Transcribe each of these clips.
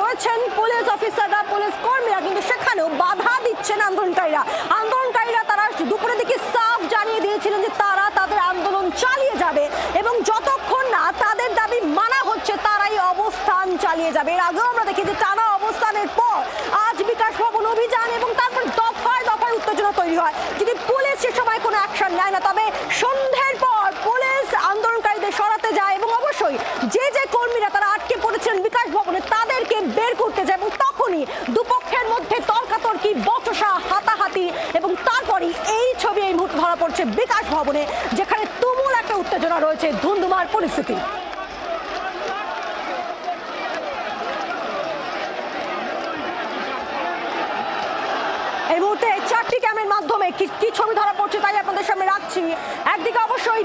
রয়েছেন পুলিশ অফিসাররা, পুলিশ কর্মীরা, কিন্তু সেখানেও বাধা দিচ্ছেন আন্দোলনকারীরা। আন্দোলনকারীরা তারা দুপুরের দিকে সাফ জানিয়ে দিয়েছিলেন যে তারা তাদের আন্দোলন চালিয়ে যাবে এবং যতক্ষণ না তাদের দাবি মানা হচ্ছে, তারাই অবস্থান চালিয়ে যাবে। এর আগেও আমরা দেখি যে টানা অবস্থানের পর আজ বিকাশ ভবন অভিযান এবং তারপর দফায় দফায় উত্তেজনা তৈরি হয়। যদি পুলিশ সে সময় কোনো অ্যাকশন নেয় না, তবে সন্ধ্যের পর পুলিশ আন্দোলনকারীদের সরাতে যায় এবং অবশ্যই যে যে কর্মীরা তারা আটকে পড়েছিলেন বিকাশ ভবনে তাদেরকে বের করতে যায় এবং তখনই দুপক্ষের মধ্যে তর্কাতর্কি, বচসা, হাতাহাতি এবং তারপরই এই ছবি এই মুহূর্তে ধরা পড়ছে বিকাশ ভবনে, যেখানে তুমুল একটা উত্তেজনা রয়েছে ধুন্ধুমার পরিস্থিতি। এই মুহূর্তে চারটি ক্যামের মাধ্যমে কি ছবি ধরা পড়ছে তাই আপনাদের সামনে রাখছি। একদিকে অবশ্যই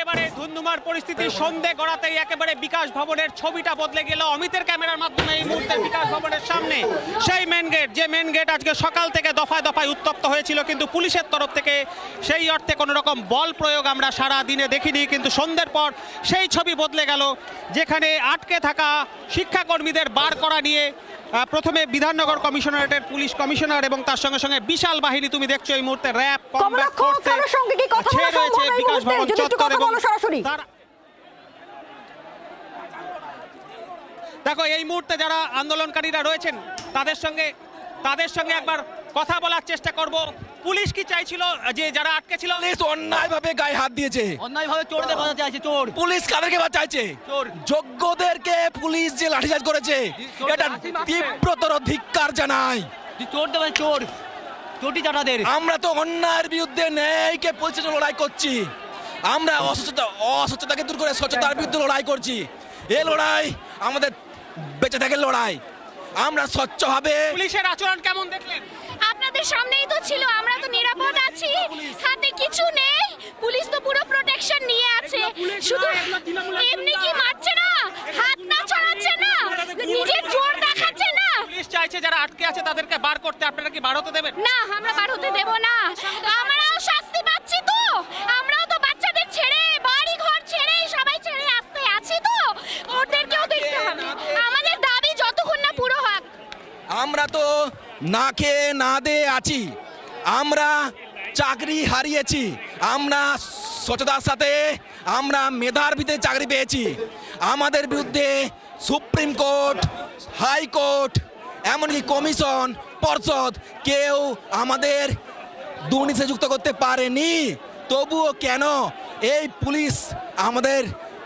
একেবারে ধুন্ধুমার পরিস্থিতি সন্ধে গড়াতেই একেবারে বিকাশ ভবনের ছবিটা বদলে গেল। অমিতের ক্যামেরার মাধ্যমে এই মুহূর্তে বিকাশ ভবনের সামনে। সেই মেন গেট যে মেন গেট আজকে সকাল থেকে দফায় দফায় উত্তপ্ত হয়েছিল কিন্তু পুলিশের তরফ থেকে সেই অর্থে কোনো রকম বল প্রয়োগ আমরা সারা দিনে দেখিনি কিন্তু সন্ধ্যের পর সেই ছবি বদলে গেল যেখানে আটকে থাকা শিক্ষাকর্মীদের বার করা নিয়ে প্রথমে বিধাননগর কমিশনারেটের পুলিশ কমিশনার এবং তার সঙ্গে সঙ্গে বিশাল বাহিনী তুমি দেখছ এই মুহূর্তে র্যাব রয়েছে বিকাশ ভবন চত্বর এবং বলো সরাসরি। দেখো এই মুহূর্তে যারা আন্দোলনকারীরা রয়েছেন তাদের সঙ্গে তাদের সঙ্গে একবার কথা বলার চেষ্টা করব। পুলিশ কি চাইছিল যে যারা আটকে ছিল? পুলিশ অন্যায়ভাবে গায়ে হাত দিয়েছে। অন্যায়ভাবে চোরদের কথা চাইছে চোর। পুলিশ কাদেরকে বাঁচাইছে চোর। যোগ্যদেরকে পুলিশ যে লাঠিচার্জ করেছে এটা তীব্রতর ধিক্কার জানাই তুই চোর দেবে চোর। চোরটি চাটাদের। আমরা তো অন্যায়ের বিরুদ্ধে ন্যায়কে পরিচয় লড়াই করছি। আমরা অসুস্থতা অসুস্থতাকে দূর করে স্বচ্ছতার বিরুদ্ধে লড়াই করছি। এ লড়াই আমাদের বেঁচে থাকার লড়াই। আমরা স্বচ্ছভাবে পুলিশের আচরণ কেমন দেখলেন? আপনাদের সামনেই তো ছিল আমরা তো নিরাপদ আছি। হাতে কিছু নেই। পুলিশ তো পুরো প্রোটেকশন নিয়ে আছে। শুধু এমনি কি মারছে না? হাত না ছড়াচ্ছে না? নিজের জোর দেখাচ্ছে না? পুলিশ চাইছে যারা আটকে আছে তাদেরকে বার করতে। আপনারা কি বার হতে দেবেন? না আমরা বার হতে দেব না। আমরাও শাস্তি পাচ্ছি তো আমরাও তো বাচ্চাদের ছেড়ে বাড়ি ঘর ছেড়ে সবাই ছেড়ে আসতে আছি তো ওদেরকেও দেখতে হবে আমাদের দাবি যতক্ষণ না পুরো হোক আমরা তো না খেয়ে না দে আছি। আমরা চাকরি হারিয়েছি। আমরা স্বচ্ছতার সাথে আমরা মেধার ভিতরে চাকরি পেয়েছি। আমাদের বিরুদ্ধে সুপ্রিম কোর্ট হাইকোর্ট এমনকি কমিশন, পর্ষদ কেউ আমাদের দুর্নীতি যুক্ত করতে পারেনি। তবুও কেন এই পুলিশ আমাদের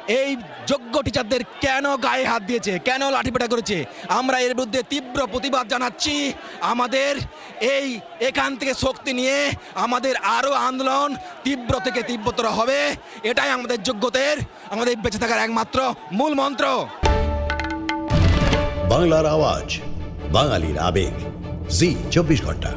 এই যোগ্য টিচারদের কেন গায়ে হাত দিয়েছে? কেন লাঠিপেটা করেছে? আমরা এর বিরুদ্ধে তীব্র প্রতিবাদ জানাচ্ছি। আমাদের এই এখান থেকে শক্তি নিয়ে আমাদের আরও আন্দোলন তীব্র থেকে তীব্রতর হবে। এটাই আমাদের যোগ্যদের, আমাদের বেঁচে থাকার একমাত্র মূল মন্ত্র। বাংলার আওয়াজ, বাঙালির আবেগ। জি, চব্বিশ ঘণ্টা।